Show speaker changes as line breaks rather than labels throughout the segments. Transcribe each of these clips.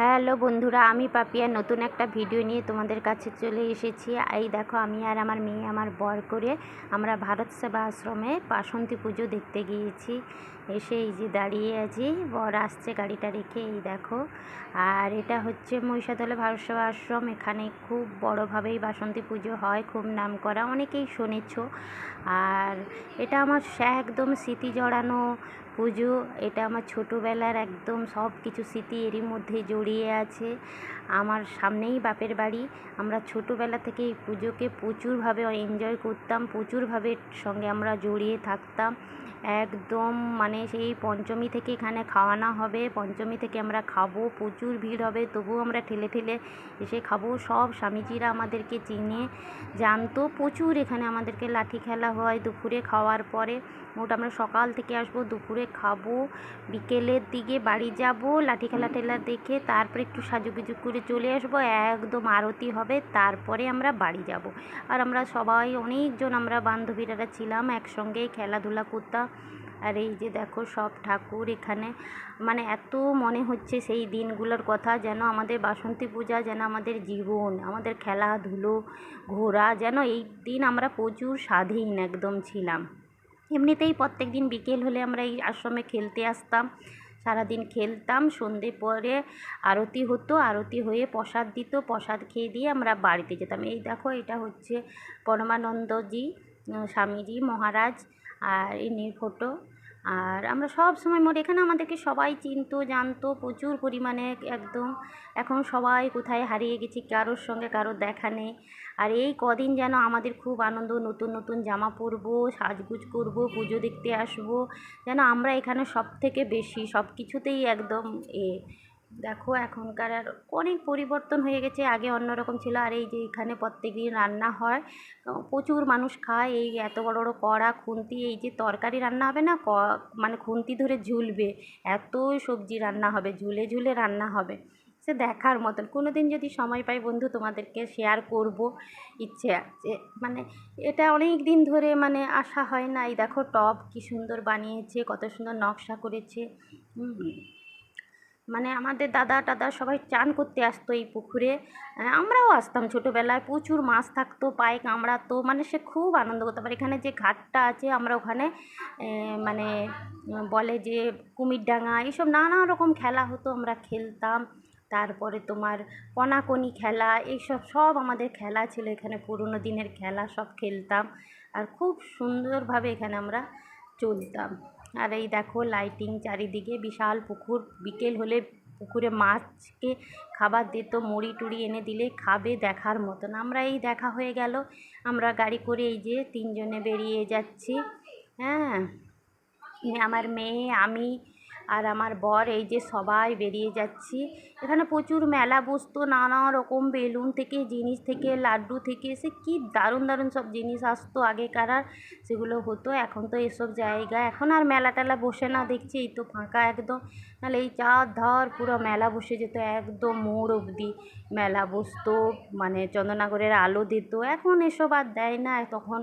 Hello বন্ধুরা, আমি পাপিয়া। নতুন একটা ভিডিও নিয়ে তোমাদের কাছে চলে এসেছি। এই দেখো, আমি আর আমার মেয়ে, আমার বর করে আমরা ভারত সেবা আশ্রমে বাসন্তী পুজো দেখতে গিয়েছি। এসে এই যে দাঁড়িয়ে আছি, বর আসছে গাড়িটা রেখে, এই দেখো। আর এটা হচ্ছে মহিষাদলে ভারত সেবা আশ্রম। এখানে খুব বড়োভাবেই বাসন্তী পুজো হয়, খুব নাম করা অনেকেই শুনেছ। আর এটা আমার একদম স্মৃতি জড়ানো পুজো, এটা আমার ছোটোবেলার একদম সব কিছু স্মৃতি এরই মধ্যে জড়িয়ে আছে। আমার সামনেই বাপের বাড়ি। আমরা ছোটোবেলা থেকে এই পুজোকে প্রচুরভাবে এনজয় করতাম, প্রচুরভাবে সঙ্গে আমরা জড়িয়ে থাকতাম। একদম মানে সেই পঞ্চমী থেকে এখানে খাওয়ানো হবে, পঞ্চমী থেকে আমরা খাব, প্রচুর ভিড় হবে, তবুও আমরা ঠেলে ঠেলে এসে খাব। সব স্বামীজিরা আমাদেরকে চিনে, জানতো, প্রচুর এখানে আমাদেরকে লাঠি খেলা হয় দুপুরে খাওয়ার পরে। মোট আমরা সকাল থেকে আসব দুপুরে খাব। বিকেলের দিকে বাড়ি যাব, লাঠি খেলা টেলা দেখে তারপরে একটু সাজুগুজু করে চলে আসব, একদম আরতি হবে, তারপরে আমরা বাড়ি যাব। আর আমরা সবাই, অনেকজন আমরা বান্ধবীরা ছিলাম, একসঙ্গে খেলাধুলা করতাম। আর এই যে দেখো সব ঠাকুর এখানে। মানে এত মনে হচ্ছে সেই দিনগুলোর কথা, যেন আমাদের বাসন্তী পূজা, যেন আমাদের জীবন, আমাদের খেলাধুলো, ঘোরা, যেন এই দিন আমরা প্রচুর স্বাধীন একদম ছিলাম। এমনিতেই প্রত্যেক দিন বিকেল হলে আমরা এই আশ্রমে খেলতে আসতাম। সারাদিন খেলতাম, সন্ধে পরে আরতি হতো, আরতি হয়ে প্রসাদ দিত, প্রসাদ খেয়ে দিয়ে আমরা বাড়িতে যেতাম। এই দেখো, এটা হচ্ছে পরমানন্দজি স্বামীজি, মহারাজ, আর ইনি ফটো আর আমরা সব সময় মোট এখানে আমাদেরকে সবাই চিনতো, জানতো, প্রচুর পরিমাণে একদম। এখন সবাই কোথায় হারিয়ে গেছি, কারোর সঙ্গে কারোর দেখা নেই। আর এই কদিন যেন আমাদের খুব আনন্দ, নতুন নতুন জামা পরবো, সাজগুজ করব, পুজো দেখতে আসব, যেন আমরা এখানে সব থেকে বেশি সব কিছুতেই একদম এ দেখো, এখনকার আর অনেক পরিবর্তন হয়ে গেছে। আগে অন্যরকম ছিল। আর এই যে এখানে প্রত্যেক দিন রান্না হয় প্রচুর মানুষ খায়। এই এত বড় বড় কড়া, খুন্তি, এই যে তরকারি রান্না হবে না? ক মানে খুন্তি ধরে ঝুলবে। এত সবজি রান্না হবে, ঝুলে ঝুলে রান্না হবে। সে দেখার মতন। কোনো দিন যদি সময় পাই বন্ধু, তোমাদেরকে শেয়ার করব। ইচ্ছে আছে। মানে এটা অনেক দিন ধরে মানে আসা হয় না এই দেখো টব কী সুন্দর বানিয়েছে, কত সুন্দর নকশা করেছে। মানে আমাদের দাদা টাদা সবাই চান করতে আসতো এই পুকুরে। আমরাও আসতাম ছোটোবেলায়, প্রচুর মাছ থাকতো, পায়ে কামড়াতো মানে সে খুব আনন্দ করতো আবার এখানে যে ঘাটটা আছে, আমরা ওখানে মানে বলে যে কুমির ডাঙা এইসব নানা রকম খেলা হতো, আমরা খেলতাম। তারপরে তোমার কনাকনি খেলা, এইসব সব আমাদের খেলা ছিল, এখানে পুরোনো দিনের খেলা সব খেলতাম। আর খুব সুন্দরভাবে এখানে আমরা চলতাম। আর এই দেখো লাইটিং চারিদিকে বিশাল পুকুর। বিকেল হলে পুকুরে মাছকে খাবার দিত মুড়ি টুড়ি এনে দিলে খাবে দেখার মতন। আমরা এই দেখা হয়ে গেল। আমরা গাড়ি করে এই যে তিনজনে বেরিয়ে যাচ্ছি। হ্যাঁ আমার মেয়ে, আমি আর আমার বর এই যে সবাই বেরিয়ে যাচ্ছি। এখানে প্রচুর মেলা বসতো, নানা রকম বেলুন থেকে, জিনিস থেকে, লাড্ডু থেকে, সে কী দারুণ দারুণ সব জিনিস আসতো আগেকার আর সেগুলো হতো। এখন তো এসব জায়গা, এখন আর মেলা টেলা বসে না, দেখছি এই তো ফাঁকা একদম। নাহলে এই চার ধর পুরো মেলা বসে যেত, একদম মোড় অবধি মেলা বসতো মানে চন্দননগরের আলো দিত। এখন এসব আর দেয় না, তখন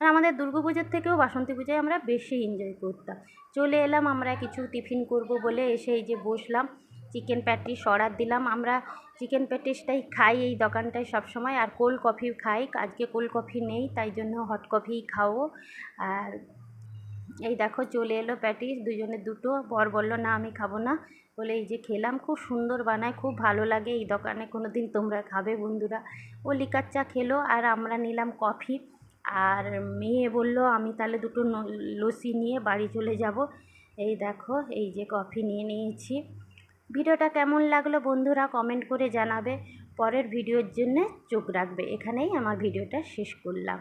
আমাদের দুর্গা পুজোর থেকেও বাসন্তী পূজায় আমরা বেশি এনজয় করতাম। চলে এলাম আমরা কিছু টিফিন করব বলে এসে এই যে বসলাম চিকেন প্যাটিস অর্ডার দিলাম। আমরা চিকেন প্যাটিসটাই খাই এই দোকানটায় সবসময় আর কোল্ড কফি খাই। আজকে কোল্ড কফি নেই, তাই জন্য হট কফিই খাও। আর এই দেখো চলে এলো প্যাটিস দুজনে দুটো। বর বলল, না, আমি খাব না। বলে এই যে খেলাম, খুব সুন্দর বানায়, খুব ভালো লাগে এই দোকানে। কোনো দিন তোমরা খাবে বন্ধুরা। ও লিকার চা খেলো, আর আমরা নিলাম কফি আর মেয়ে বলল, আমি তাহলে দুটো লস্যি নিয়ে বাড়ি চলে যাব। এই দেখো, এই যে কফি নিয়ে নিয়েছি। ভিডিওটা কেমন লাগল বন্ধুরা কমেন্ট করে জানাবে। পরের ভিডিওর জন্য চোখ রাখবে। এখানেই আমার ভিডিওটা শেষ করলাম।